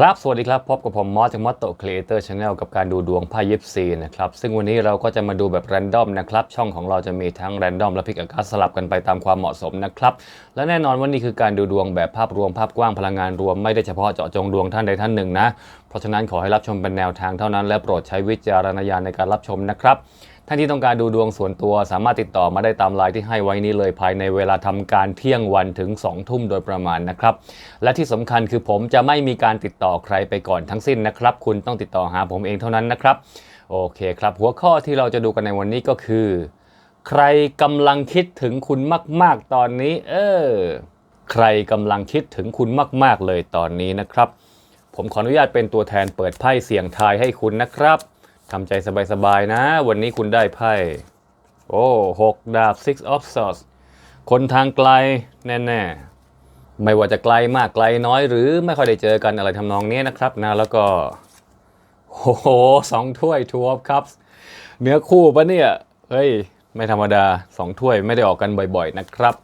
ครับ สวัสดีครับ พบกับผมมอสจากมอสโตครีเอเตอร์ชาแนลกับการดูดวงไพ่ยิปซีนะครับ ซึ่งวันนี้เราก็จะมาดูแบบแรนดอมนะครับ ช่องของเราจะมีทั้งแรนดอมและพิกอาการสลับกันไปตามความเหมาะสมนะครับ และแน่นอนว่านี่คือการดูดวงแบบภาพรวมภาพกว้างพลังงานรวมไม่ได้เฉพาะเจาะจงดวงท่านใดท่านหนึ่งนะ เพราะฉะนั้นขอให้รับชมเป็นแนวทางเท่านั้นและโปรดใช้วิจารณญาณในการรับชมนะครับ ท่านที่ต้องการดูดวงส่วนตัวสามารถติดต่อมาได้ตามไลน์ที่ให้ไว้นี้เลยภายในเวลาทำการเที่ยงวันถึง 2 ทุ่มโดยประมาณนะครับ และที่สำคัญคือผมจะไม่มีการติดต่อใครไปก่อนทั้งสิ้นนะครับ คุณต้องติดต่อหาผมเองเท่านั้นนะครับ โอเคครับ หัวข้อที่เราจะดูกันในวันนี้ก็คือ ใครกำลังคิดถึงคุณมาก ๆ ตอนนี้ เออ ใครกำลังคิดถึงคุณมาก ๆ เลยตอนนี้นะครับ ผมขออนุญาตเป็นตัวแทนเปิดไพ่เสี่ยงทายให้คุณนะครับ ทำใจสบายๆนะ วันนี้คุณได้ไพ่ โอ้หกดาบ six of swords คนทางไกลแน่ๆ ไม่ว่าจะไกลมากไกลน้อยหรือไม่ค่อยได้เจอกันอะไรทำนองนี้นะครับนะแล้วก็ โอ้โหสองถ้วยทัวร์ครับเนื้อคู่ปะเนี่ยเฮ้ย ไม่ธรรมดาสองถ้วยไม่ได้ออกกันบ่อย ๆ นะครับ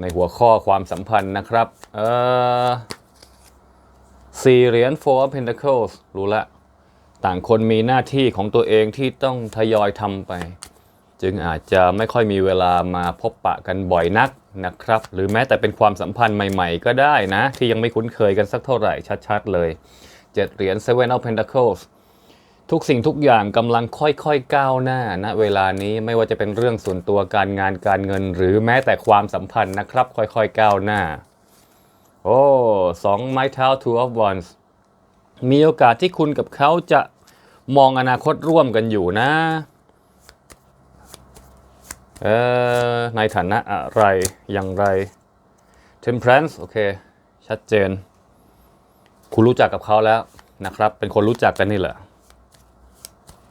ในหัวข้อความสัมพันธ์นะครับ เออสี่เหรียญ four of pentacles รู้ละ ต่างคนมีหน้าที่ของตัวเองที่ต้องทยอยทำไป จึงอาจจะไม่ค่อยมีเวลามาพบปะกันบ่อยนักนะครับ หรือแม้แต่เป็นความสัมพันธ์ใหม่ๆ ก็ได้นะ ที่ยังไม่คุ้นเคยกันสักเท่าไหร่ชัดๆ เลยเจ็ดเหรียญ seven of pentacles ทุกสิ่งทุกอย่างกำลังค่อยๆก้าวหน้าณเวลานี้ไม่ว่าจะเป็นเรื่องส่วนตัวการงานการเงิน หรือแม้แต่ความสัมพันธ์นะครับ ค่อยๆก้าวหน้า โอ้สองไม้เท้า two of wands มีโอกาสที่คุณกับเขาจะมองอนาคตร่วมกันอยู่นะ เออในฐานะอะไร อย่างไร temperance โอเค ชัดเจน คุณรู้จักกับเขาแล้วนะครับ เป็นคนรู้จักกันนี่แหละ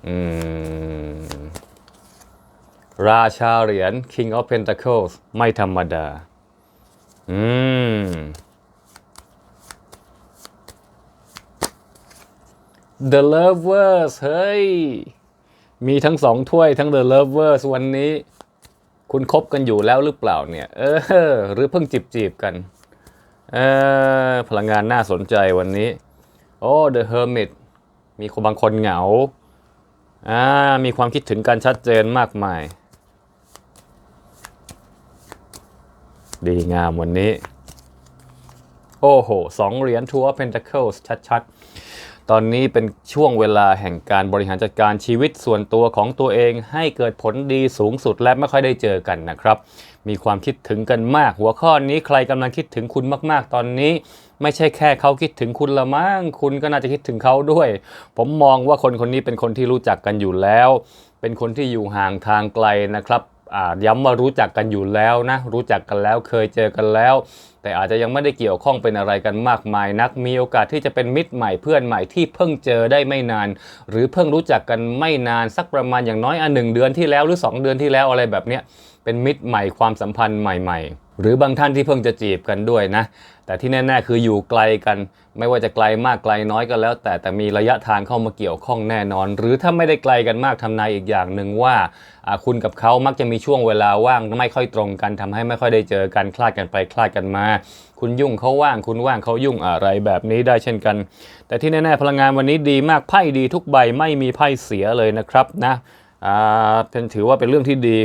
อืม ราชาเหรียญ King of Pentacles ไม่ธรรมดา อืม The Lovers เฮ้ย มีทั้งสองถ้วยทั้ง The Lovers วันนี้ คุณคบกันอยู่แล้วหรือเปล่าเนี่ย เออ หรือเพิ่งจีบจีบกัน เออ พลังงานน่าสนใจวันนี้ โอ้ The Hermit มีคนบางคนเหงา อ่า มีความคิดถึงกันชัดเจนมากมาย ดีงามวันนี้ โอ้โห สองเหรียญ Two of Pentacles ชัดๆ ตอนนี้เป็นช่วงเวลาแห่งการบริหารจัดการชีวิตส่วนตัวของตัวเอง ให้เกิดผลดีสูงสุดและไม่ค่อยได้เจอกันนะครับ มีความคิดถึงกันมาก หัวข้อนี้ใครกำลังคิดถึงคุณมาก ๆ ตอนนี้ ไม่ใช่แค่เขาคิดถึงคุณละมั้งคุณก็น่าจะคิดถึงเขาด้วย ผมมองว่าคนคนนี้เป็นคนที่รู้จักกันอยู่แล้ว เป็นคนที่อยู่ห่างทางไกลนะครับย้ำว่ารู้จักกันอยู่แล้วนะ รู้จักกันแล้วเคยเจอกันแล้ว แต่อาจจะยังไม่ได้เกี่ยวข้องเป็นอะไรกันมากมายนัก มีโอกาสที่จะเป็นมิตรใหม่เพื่อนใหม่ที่เพิ่งเจอได้ไม่นาน หรือเพิ่งรู้จักกันไม่นานสักประมาณอย่างน้อยอันหนึ่งเดือนที่แล้วหรือ 2 เดือนที่แล้วอะไรแบบเนี้ยเป็นมิตรใหม่ความสัมพันธ์ใหม่ ๆ หรือบางท่านที่เพิ่งจะจีบกันด้วยนะ แต่ที่แน่ ๆ คืออยู่ไกลกัน ไม่ว่าจะไกลมากไกลน้อยก็แล้ว แต่แต่มีระยะทางเข้ามาเกี่ยวข้องแน่นอน หรือถ้าไม่ได้ไกลกันมากทำนายอีกอย่างหนึ่งว่าคุณกับเขามักจะมีช่วงเวลาว่างไม่ค่อยตรงกันทำให้ไม่ค่อยได้เจอกันคลาดกันไปคลาดกันมา คุณยุ่งเขาว่างคุณว่างเขายุ่งอะไรแบบนี้ได้เช่นกัน แต่ที่แน่ๆพลังงานวันนี้ดีมากไพ่ดีทุกใบไม่มีไพ่เสียเลยนะครับนะอ่าเป็นถือว่าเป็นเรื่องที่ดี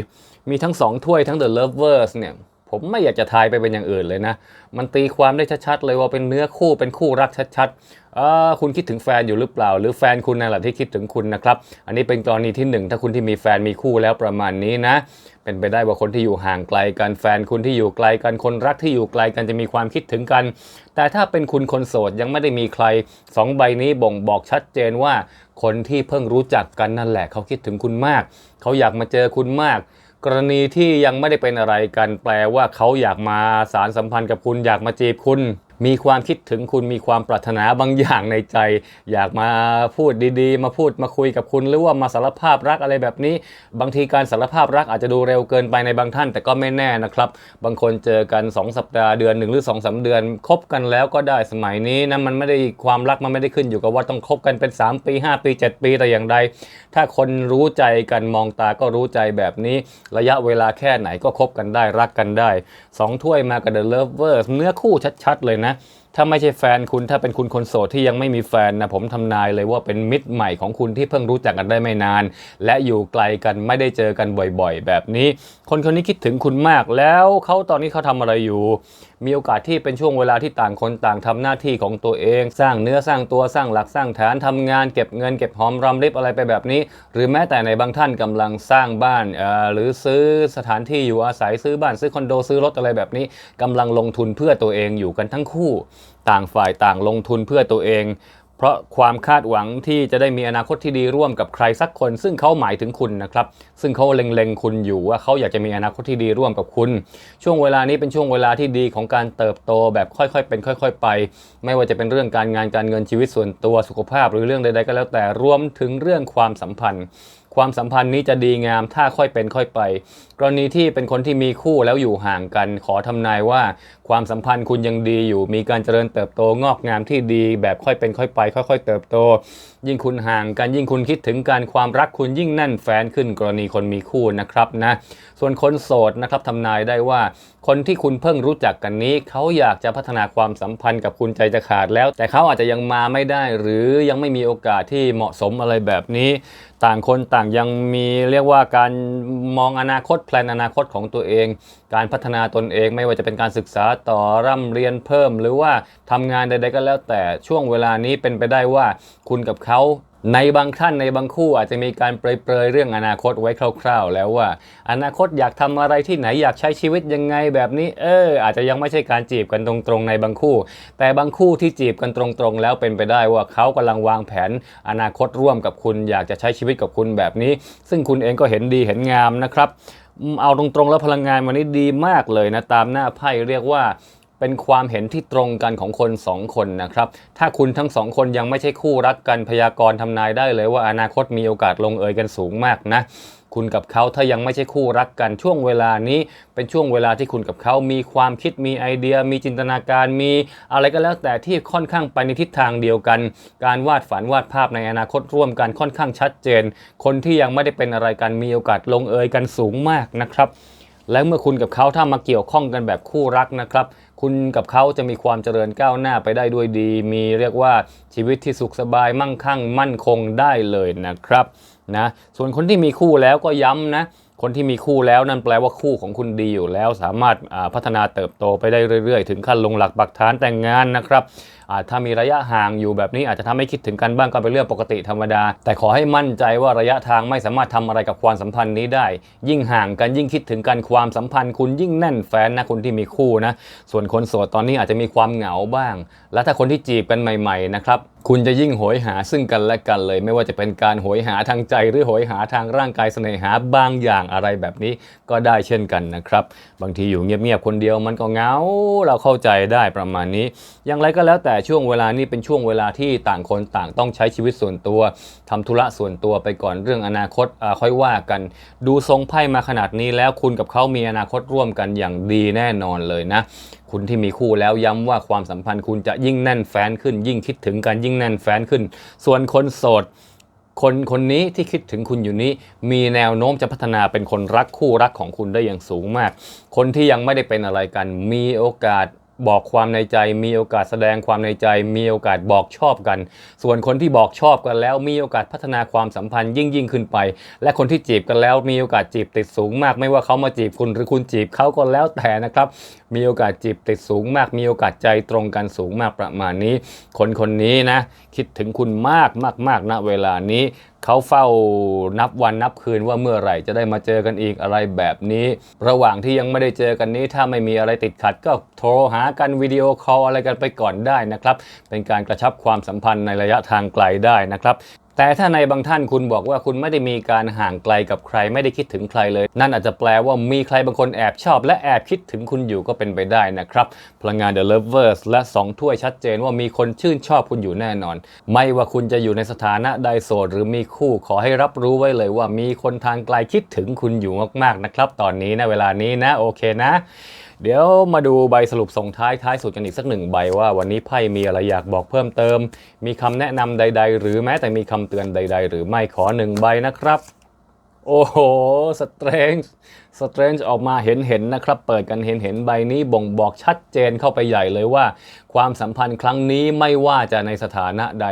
มีทั้งสองถ้วยทั้ง The Lovers เนี่ย ผมไม่อยากจะทายไปเป็นอย่างอื่นเลยนะ มันตีความได้ชัดๆเลยว่าเป็นเนื้อคู่เป็นคู่รักชัดๆเออคุณคิดถึงแฟนอยู่หรือเปล่า หรือแฟนคุณนั่นแหละที่คิดถึงคุณนะครับอันนี้เป็นกรณีที่หนึ่งถ้าคุณที่มีแฟนมีคู่แล้วประมาณนี้นะ เป็นไปได้ว่าคนที่อยู่ห่างไกลกันแฟนคุณที่อยู่ไกลกันคนรักที่อยู่ไกลกันจะมีความคิดถึงกัน แต่ถ้าเป็นคุณคนโสดยังไม่ได้มีใครสองใบนี้บ่งบอกชัดเจนว่า คนที่เพิ่งรู้จักกันนั่นแหละ เขาคิดถึงคุณมาก เขาอยากมาเจอคุณมาก กรณีที่ยังไม่ได้เป็นอะไรกันแปลว่าเขาอยากมาสารสัมพันธ์กับคุณอยากมาจีบคุณ มีความคิดถึงคุณมีความปรารถนาบางอย่างในใจ อยากมาพูดดีๆ มาพูดมาคุยกับคุณ หรือว่ามาสารภาพรักอะไรแบบนี้ บางทีการสารภาพรักอาจจะดูเร็วเกินไปในบางท่าน แต่ก็ไม่แน่นะครับ บางคนเจอกัน 2 สัปดาห์เดือนหนึ่งหรือ2อสเดือนคบกันแล้วก็ได้สมัยนี้นะมันไม่ได้ความรักมันไม่ได้ขึ้นอยู่กับว่าต้องคบกันเป็น 3 ปี 5 ปี 7 ปีแต่อย่างใด ถ้าคนรู้ใจกันมองตาก็รู้ใจแบบนี้ ระยะเวลาแค่ไหนก็คบกันได้รักกันได้สองถ้วยมากับ The Lovers เนื้อคู่ชัดๆเลยนะ பார்த்தீங்கன்னா ถ้าไม่ใช่แฟนคุณถ้าเป็นคุณคนโสดที่ยังไม่มีแฟนนะผมทำนายเลยว่าเป็นมิตรใหม่ของคุณที่เพิ่งรู้จักกันได้ไม่นาน และอยู่ไกลกันไม่ได้เจอกันบ่อยๆ แบบนี้ คนคนนี้คิดถึงคุณมากแล้วเขาตอนนี้เขาทำอะไรอยู่ มีโอกาสที่เป็นช่วงเวลาที่ต่างคนต่างทำหน้าที่ของตัวเอง สร้างเนื้อสร้างตัวสร้างหลักสร้างฐานทำงานเก็บเงินเก็บหอมรอมริบอะไรไปแบบนี้ หรือแม้แต่ในบางท่านกำลังสร้างบ้านหรือซื้อสถานที่อยู่อาศัยซื้อบ้านซื้อคอนโดซื้อรถอะไรแบบนี้กำลังลงทุนเพื่อตัวเองอยู่กันทั้งคู่ต่างฝ่ายต่างลงทุนเพื่อตัวเอง เพราะความคาดหวังที่จะได้มีอนาคตที่ดีร่วมกับใครสักคน ซึ่งเขาหมายถึงคุณนะครับ ซึ่งเขาเล็งๆคุณอยู่ว่าเขาอยากจะมีอนาคตที่ดีร่วมกับคุณ ช่วงเวลานี้เป็นช่วงเวลาที่ดีของการเติบโตแบบค่อยๆ เป็น ค่อย ๆ ไป ไม่ว่าจะเป็นเรื่องการงานการเงินชีวิตส่วนตัวสุขภาพ หรือเรื่องใดๆก็แล้วแต่รวมถึงเรื่องความสัมพันธ์ความสัมพันธ์นี้จะดีงามถ้าค่อยเป็นค่อยไป กรณีที่เป็นคนที่มีคู่แล้วอยู่ห่างกัน ขอทำนายว่าความสัมพันธ์คุณยังดีอยู่ มีการเจริญเติบโตงอกงามที่ดี แบบค่อยเป็นค่อยไป ค่อย ๆ เติบโต ยิ่งคุณห่างกันยิ่งคุณคิดถึงการความรักคุณยิ่งแน่นแฟนขึ้นกรณีคนมีคู่นะครับนะ ส่วนคนโสดนะครับทำนายได้ว่า คนที่คุณเพิ่งรู้จักกันนี้ เขาอยากจะพัฒนาความสัมพันธ์กับคุณใจจะขาดแล้ว แต่เขาอาจจะยังมาไม่ได้ หรือยังไม่มีโอกาสที่เหมาะสมอะไรแบบนี้ ต่างคนต่างยังมีเรียกว่าการมองอนาคตแพลนอนาคตของตัวเอง การพัฒนาตนเองไม่ว่าจะเป็นการศึกษาต่อร่ำเรียนเพิ่ม หรือว่าทำงานใดๆก็แล้วแต่ช่วงเวลานี้เป็นไปได้ว่าคุณกับเขาในบางท่านในบางคู่อาจจะมีการเปรยๆเรื่องอนาคตไว้คร่าวๆ แล้วว่า อนาคตอยากทำอะไรที่ไหนอยากใช้ชีวิตยังไงแบบนี้ เออ อาจจะยังไม่ใช่การจีบกันตรงๆในบางคู่ แต่บางคู่ที่จีบกันตรงๆ แล้วเป็นไปได้ว่าเขากำลังวางแผน อนาคตร่วมกับคุณอยากจะใช้ชีวิตกับคุณแบบนี้ ซึ่งคุณเองก็เห็นดีเห็นงามนะครับ เอาตรงๆแล้วพลังงานวันนี้ดีมากเลยนะ ตามหน้าไพ่เรียกว่าเป็นความเห็นที่ตรงกันของคนสองคนนะครับ ถ้าคุณทั้งสองคนยังไม่ใช่คู่รักกันพยากรณ์ทำนายได้เลยว่าอนาคตมีโอกาสลงเอยกันสูงมากนะ คุณกับเขาถ้ายังไม่ใช่คู่รักกันช่วงเวลานี้ เป็นช่วงเวลาที่คุณกับเขามีความคิดมีไอเดีย มีจินตนาการมีอะไรก็แล้วแต่ที่ค่อนข้างไปในทิศทางเดียวกัน การวาดฝันวาดภาพในอนาคตร่วมกันค่อนข้างชัดเจน คนที่ยังไม่ได้เป็นอะไรกันมีโอกาสลงเอยกันสูงมากนะครับและเมื่อคุณกับเขาถ้ามาเกี่ยวข้องกันแบบคู่รักนะครับ คุณกับเขาจะมีความเจริญก้าวหน้าไปได้ด้วยดี มีเรียกว่าชีวิตที่สุขสบายมั่งคั่ง มั่นคงได้เลยนะครับ นะส่วนคนที่มีคู่แล้วก็ย้ำนะคนที่มีคู่แล้วนั่นแปลว่าคู่ของคุณดีอยู่แล้วสามารถพัฒนาเติบโตไปได้เรื่อยๆ ถึงขั้นลงหลักปักฐานแต่งงานนะครับถ้ามีระยะห่างอยู่แบบนี้อาจจะทำให้คิดถึงกันบ้างก็เป็นเรื่องปกติธรรมดา แต่ขอให้มั่นใจว่าระยะทางไม่สามารถทำอะไรกับความสัมพันธ์นี้ได้ ยิ่งห่างกันยิ่งคิดถึงกันความสัมพันธ์ คุณยิ่งแน่นแฟนนะคนที่มีคู่นะส่วนคนโสดตอนนี้อาจจะมีความเหงาบ้าง และถ้าคนที่จีบกันใหม่ๆนะครับ คุณจะยิ่งโหยหาซึ่งกันและกันเลย ไม่ว่าจะเป็นการโหยหาทางใจหรือโหยหาทางร่างกายเสน่หาบางอย่างอะไรแบบนี้ก็ได้เช่นกันนะครับ บางทีอยู่เงียบๆคนเดียวมันก็เงาเราเข้าใจได้ประมาณนี้ อย่างไรก็แล้วแต่ช่วงเวลานี้เป็นช่วงเวลาที่ต่างคนต่างต้องใช้ชีวิตส่วนตัวทำธุระส่วนตัวไปก่อนเรื่องอนาคตอ่าค่อยว่ากัน ดูทรงไพ่มาขนาดนี้แล้วคุณกับเขามีอนาคตร่วมกันอย่างดีแน่นอนเลยนะ คุณที่มีคู่แล้วย้ำว่าความสัมพันธ์คุณจะยิ่งแน่นแฟนขึ้น ยิ่งคิดถึงกันยิ่งแน่นแฟนขึ้น ส่วนคนโสดคนคนนี้ที่คิดถึงคุณอยู่นี้ มีแนวโน้มจะพัฒนาเป็นคนรักคู่รักของคุณได้อย่างสูงมาก คนที่ยังไม่ได้เป็นอะไรกัน มีโอกาส บอกความในใจมีโอกาสแสดงความในใจ มีโอกาสบอกชอบกัน ส่วนคนที่บอกชอบกันแล้วมีโอกาสพัฒนาความสัมพันธ์ยิ่งยิ่งขึ้นไป และคนที่จีบกันแล้วมีโอกาสจีบติดสูงมาก ไม่ว่าเขามาจีบคุณหรือคุณจีบเขาก็แล้วแต่นะครับ มีโอกาสจีบติดสูงมาก มีโอกาสใจตรงกันสูงมากประมาณนี้ คนคนนี้นะคิดถึงคุณมากมากมากณเวลานี้ เขาเฝ้านับวันนับคืนว่าเมื่อไหร่จะได้มาเจอกันอีกอะไรแบบนี้ ระหว่างที่ยังไม่ได้เจอกันนี้ ถ้าไม่มีอะไรติดขัดก็โทรหากันวิดีโอคอลอะไรกันไปก่อนได้นะครับ เป็นการกระชับความสัมพันธ์ในระยะทางไกลได้นะครับ แต่ถ้าในบางท่านคุณบอกว่าคุณไม่ได้มีการห่างไกลกับใครไม่ได้คิดถึงใครเลย นั่นอาจจะแปลว่ามีใครบางคนแอบชอบ และแอบคิดถึงคุณอยู่ก็เป็นไปได้นะครับพลังงาน The Lovers และ 2 ถ้วยชัดเจนว่ามีคนชื่นชอบคุณอยู่แน่นอน ไม่ว่าคุณจะอยู่ในสถานะใดโสดหรือมีคู่ขอให้รับรู้ไว้เลยว่ามีคนทางไกลคิดถึงคุณอยู่มากๆนะครับ ตอนนี้นะเวลานี้นะโอเคนะ เดี๋ยวมาดูใบสรุปส่งท้ายท้ายสุดกันอีกสักหนึ่งใบว่าวันนี้ไพ่มีอะไรอยากบอกเพิ่มเติม มีคำแนะนำใด ๆ หรือแม้แต่มีคำเตือนใด ๆ หรือไม่ขอหนึ่งใบนะครับ โอ้โหสเตรนจ์สเตรนจ์ออกมาเห็นเห็นนะครับ เปิดกันเห็นเห็นใบนี้บ่งบอกชัดเจนเข้าไปใหญ่เลยว่า ความสัมพันธ์ครั้งนี้ไม่ว่าจะในสถานะใด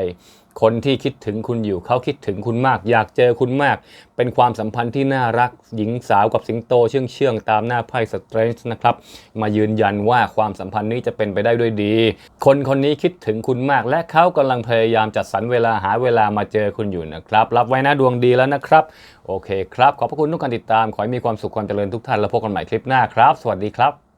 คนที่คิดถึงคุณอยู่เขาคิดถึงคุณมาก อยากเจอคุณมาก เป็นความสัมพันธ์ที่น่ารักหญิงสาวกับสิงโตเชื่องเชื่องตามหน้าไพ่สเตรนจ์นะครับ มายืนยันว่าความสัมพันธ์นี้จะเป็นไปได้ด้วยดี คนคนนี้คิดถึงคุณมาก และเขากำลังพยายามจัดสรรเวลาหาเวลามาเจอคุณอยู่นะครับ รับไว้นะดวงดีแล้วนะครับ โอเคครับ ขอบพระคุณทุกการติดตาม ขอให้มีความสุขความเจริญทุกท่านแล้วพบกันใหม่คลิปหน้าครับ สวัสดีครับ